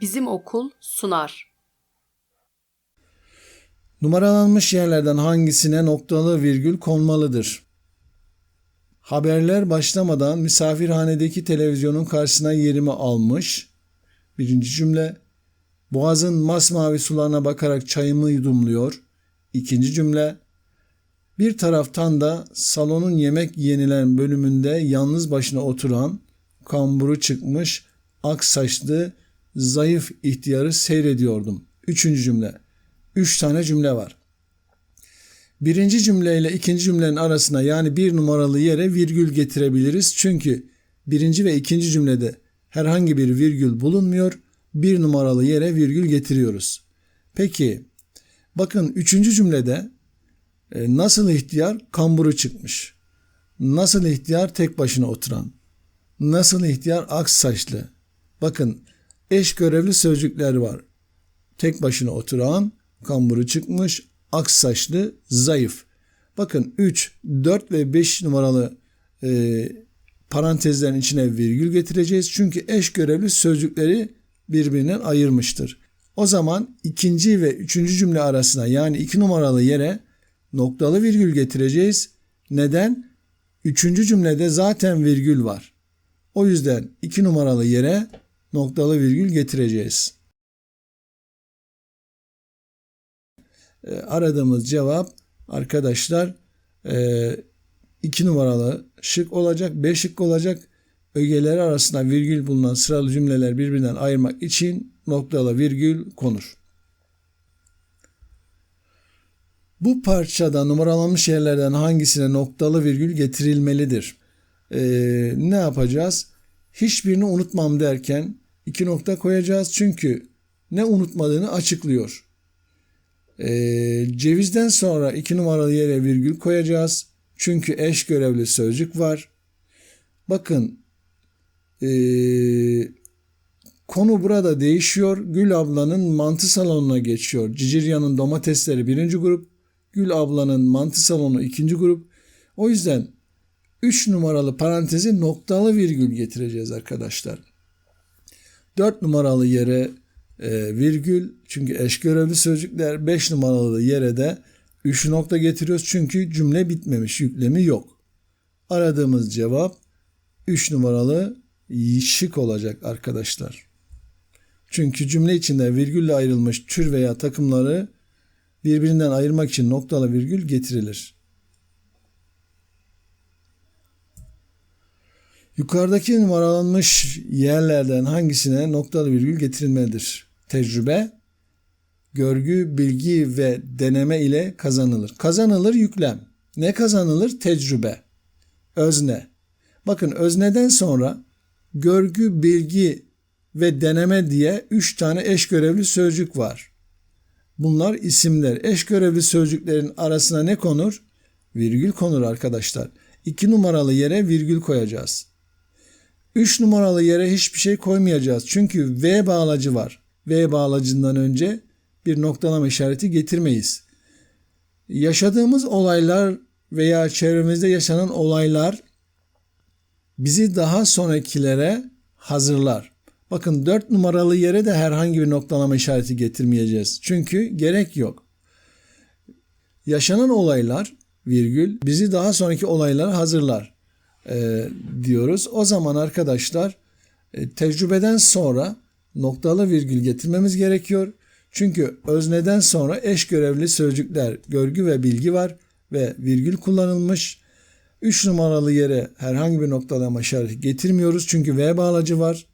Bizim okul sunar. Numaralanmış yerlerden hangisine noktalı virgül konmalıdır? Haberler başlamadan misafirhanedeki televizyonun karşısına yerimi almış. Birinci cümle. Boğazın masmavi sularına bakarak çayımı yudumluyor. İkinci cümle. Bir taraftan da salonun yemek yenilen bölümünde yalnız başına oturan, kamburu çıkmış, ak saçlı, zayıf ihtiyarı seyrediyordum. Üçüncü cümle. Üç tane cümle var. Birinci cümle ile ikinci cümlenin arasına yani bir numaralı yere virgül getirebiliriz. Çünkü birinci ve ikinci cümlede herhangi bir virgül bulunmuyor. Bir numaralı yere virgül getiriyoruz. Peki bakın üçüncü cümlede e, nasıl ihtiyar kamburu çıkmış. Nasıl ihtiyar tek başına oturan. Nasıl ihtiyar aks saçlı. Bakın eş görevli sözcükler var. Tek başına oturan, kamburu çıkmış, aks saçlı, zayıf. Bakın 3, 4 ve 5 numaralı e, parantezlerin içine virgül getireceğiz. Çünkü eş görevli sözcükleri birbirinden ayırmıştır. O zaman ikinci ve üçüncü cümle arasına yani iki numaralı yere noktalı virgül getireceğiz. Neden? Üçüncü cümlede zaten virgül var. O yüzden iki numaralı yere noktalı virgül getireceğiz. E, aradığımız cevap arkadaşlar e, iki numaralı şık olacak, B şık olacak. Ögeleri arasında virgül bulunan sıralı cümleler birbirinden ayırmak için noktalı virgül konur. Bu parçada numaralanmış yerlerden hangisine noktalı virgül getirilmelidir? Ee, ne yapacağız? Hiçbirini unutmam derken iki nokta koyacağız çünkü ne unutmadığını açıklıyor. Ee, cevizden sonra iki numaralı yere virgül koyacağız. Çünkü eş görevli sözcük var. Bakın ee, konu burada değişiyor. Gül ablanın mantı salonuna geçiyor. Cicirya'nın domatesleri birinci grup. Gül ablanın mantı salonu ikinci grup. O yüzden 3 numaralı parantezi noktalı virgül getireceğiz arkadaşlar. 4 numaralı yere e, virgül çünkü eş görevli sözcükler 5 numaralı yere de 3 nokta getiriyoruz çünkü cümle bitmemiş yüklemi yok. Aradığımız cevap 3 numaralı şık olacak arkadaşlar. Çünkü cümle içinde virgülle ayrılmış tür veya takımları birbirinden ayırmak için noktalı virgül getirilir. Yukarıdaki numaralanmış yerlerden hangisine noktalı virgül getirilmelidir? Tecrübe, görgü, bilgi ve deneme ile kazanılır. Kazanılır yüklem. Ne kazanılır? Tecrübe. Özne. Bakın özneden sonra görgü, bilgi ve deneme diye üç tane eş görevli sözcük var. Bunlar isimler. Eş görevli sözcüklerin arasına ne konur? Virgül konur arkadaşlar. İki numaralı yere virgül koyacağız. Üç numaralı yere hiçbir şey koymayacağız. Çünkü V bağlacı var. V bağlacından önce bir noktalama işareti getirmeyiz. Yaşadığımız olaylar veya çevremizde yaşanan olaylar bizi daha sonrakilere hazırlar. Bakın 4 numaralı yere de herhangi bir noktalama işareti getirmeyeceğiz. Çünkü gerek yok. Yaşanan olaylar virgül bizi daha sonraki olaylara hazırlar e, diyoruz. O zaman arkadaşlar e, tecrübeden sonra noktalı virgül getirmemiz gerekiyor. Çünkü özneden sonra eş görevli sözcükler görgü ve bilgi var ve virgül kullanılmış. 3 numaralı yere herhangi bir noktalama işareti getirmiyoruz çünkü V bağlacı var.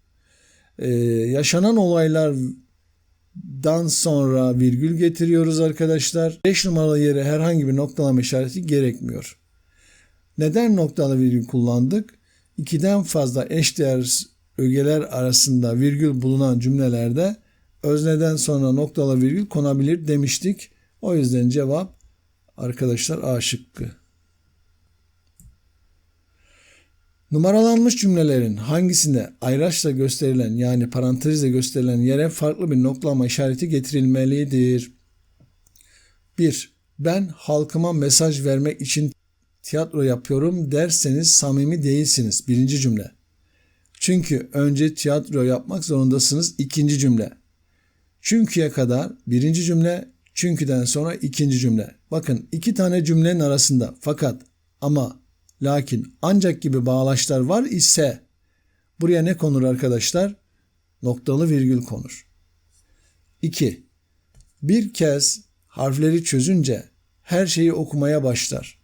Ee, yaşanan olaylardan sonra virgül getiriyoruz arkadaşlar. 5 numaralı yere herhangi bir noktalama işareti gerekmiyor. Neden noktalı virgül kullandık? İkiden fazla eşdeğer ögeler arasında virgül bulunan cümlelerde özneden sonra noktalı virgül konabilir demiştik. O yüzden cevap arkadaşlar A şıkkı. Numaralanmış cümlelerin hangisinde ayraçla gösterilen yani parantezle gösterilen yere farklı bir noktalama işareti getirilmelidir? 1. Ben halkıma mesaj vermek için tiyatro yapıyorum derseniz samimi değilsiniz. Birinci cümle. Çünkü önce tiyatro yapmak zorundasınız. İkinci cümle. Çünkü'ye kadar birinci cümle, çünküden sonra ikinci cümle. Bakın iki tane cümlenin arasında fakat ama lakin ancak gibi bağlaçlar var ise buraya ne konur arkadaşlar? Noktalı virgül konur. 2. Bir kez harfleri çözünce her şeyi okumaya başlar.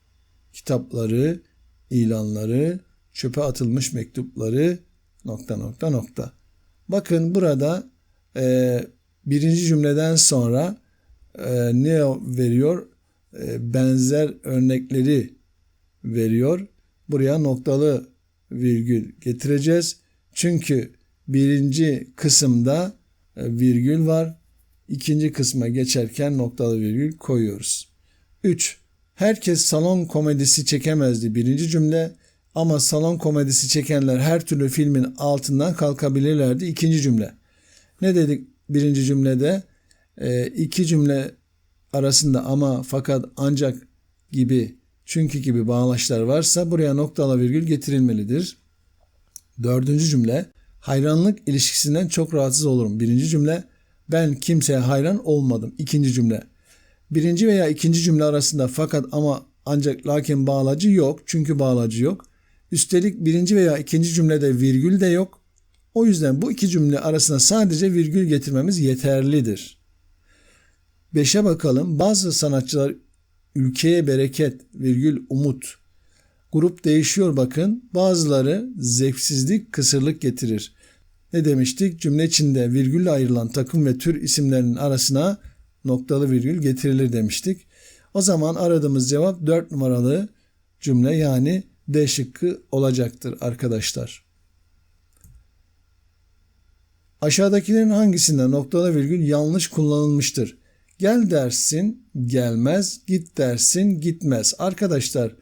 Kitapları, ilanları, çöpe atılmış mektupları nokta nokta nokta. Bakın burada e, birinci cümleden sonra e, ne veriyor? E, benzer örnekleri veriyor. Buraya noktalı virgül getireceğiz. Çünkü birinci kısımda e, virgül var. İkinci kısma geçerken noktalı virgül koyuyoruz. 3. Herkes salon komedisi çekemezdi birinci cümle ama salon komedisi çekenler her türlü filmin altından kalkabilirlerdi ikinci cümle. Ne dedik birinci cümlede? E, iki cümle arasında ama fakat ancak gibi çünkü gibi bağlaçlar varsa buraya noktalı virgül getirilmelidir. Dördüncü cümle hayranlık ilişkisinden çok rahatsız olurum. Birinci cümle ben kimseye hayran olmadım. İkinci cümle birinci veya ikinci cümle arasında fakat ama ancak lakin bağlacı yok. Çünkü bağlacı yok. Üstelik birinci veya ikinci cümlede virgül de yok. O yüzden bu iki cümle arasında sadece virgül getirmemiz yeterlidir. Beşe bakalım. Bazı sanatçılar ülkeye bereket, virgül umut. Grup değişiyor bakın. Bazıları zevksizlik, kısırlık getirir. Ne demiştik? Cümle içinde virgülle ayrılan takım ve tür isimlerinin arasına noktalı virgül getirilir demiştik. O zaman aradığımız cevap 4 numaralı cümle yani D şıkkı olacaktır arkadaşlar. Aşağıdakilerin hangisinde noktalı virgül yanlış kullanılmıştır? Gel dersin gelmez, git dersin gitmez. Arkadaşlar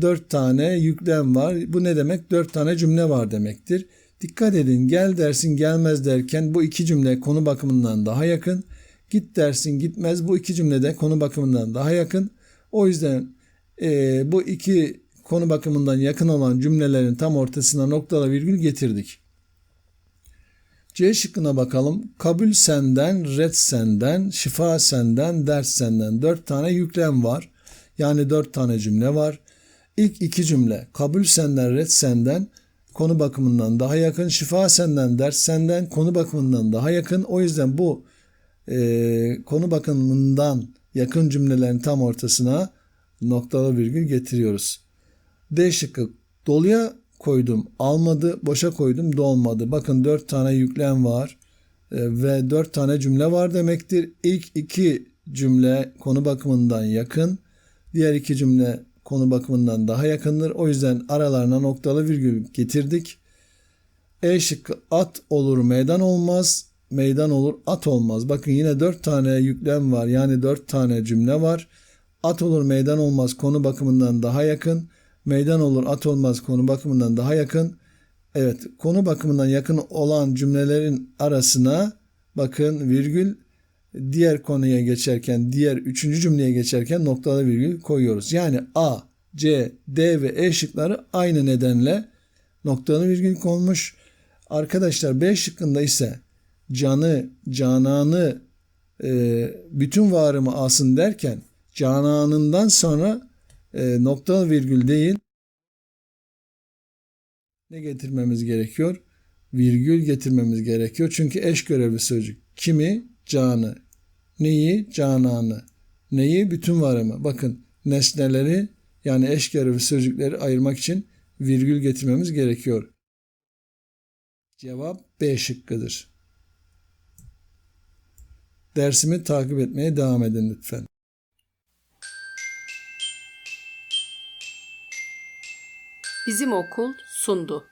4 tane yüklem var. Bu ne demek? 4 tane cümle var demektir. Dikkat edin gel dersin gelmez derken bu iki cümle konu bakımından daha yakın. Git dersin gitmez bu iki cümlede konu bakımından daha yakın. O yüzden e, bu iki konu bakımından yakın olan cümlelerin tam ortasına noktalı virgül getirdik. C şıkkına bakalım. Kabul senden, red senden, şifa senden, ders senden. Dört tane yüklem var. Yani dört tane cümle var. İlk iki cümle kabul senden, red senden konu bakımından daha yakın. Şifa senden, ders senden konu bakımından daha yakın. O yüzden bu e, konu bakımından yakın cümlelerin tam ortasına noktalı virgül getiriyoruz. D şıkkı doluya koydum almadı, boşa koydum dolmadı. Bakın dört tane yüklem var e, ve dört tane cümle var demektir. İlk iki cümle konu bakımından yakın, diğer iki cümle konu bakımından daha yakındır. O yüzden aralarına noktalı virgül getirdik. E şıkkı at olur meydan olmaz, meydan olur at olmaz. Bakın yine dört tane yüklem var yani dört tane cümle var. At olur meydan olmaz konu bakımından daha yakın. Meydan olur at olmaz konu bakımından daha yakın. Evet konu bakımından yakın olan cümlelerin arasına bakın virgül diğer konuya geçerken diğer üçüncü cümleye geçerken noktalı virgül koyuyoruz. Yani A, C, D ve E şıkları aynı nedenle noktalı virgül konmuş. Arkadaşlar B şıkkında ise canı, cananı, e, bütün varımı alsın derken cananından sonra e, noktalı virgül değil ne getirmemiz gerekiyor? Virgül getirmemiz gerekiyor. Çünkü eş görevli sözcük. Kimi? Canı. Neyi? Cananı. Neyi? Bütün varımı. Bakın nesneleri yani eş görevli sözcükleri ayırmak için virgül getirmemiz gerekiyor. Cevap B şıkkıdır. Dersimi takip etmeye devam edin lütfen. Bizim okul sundu.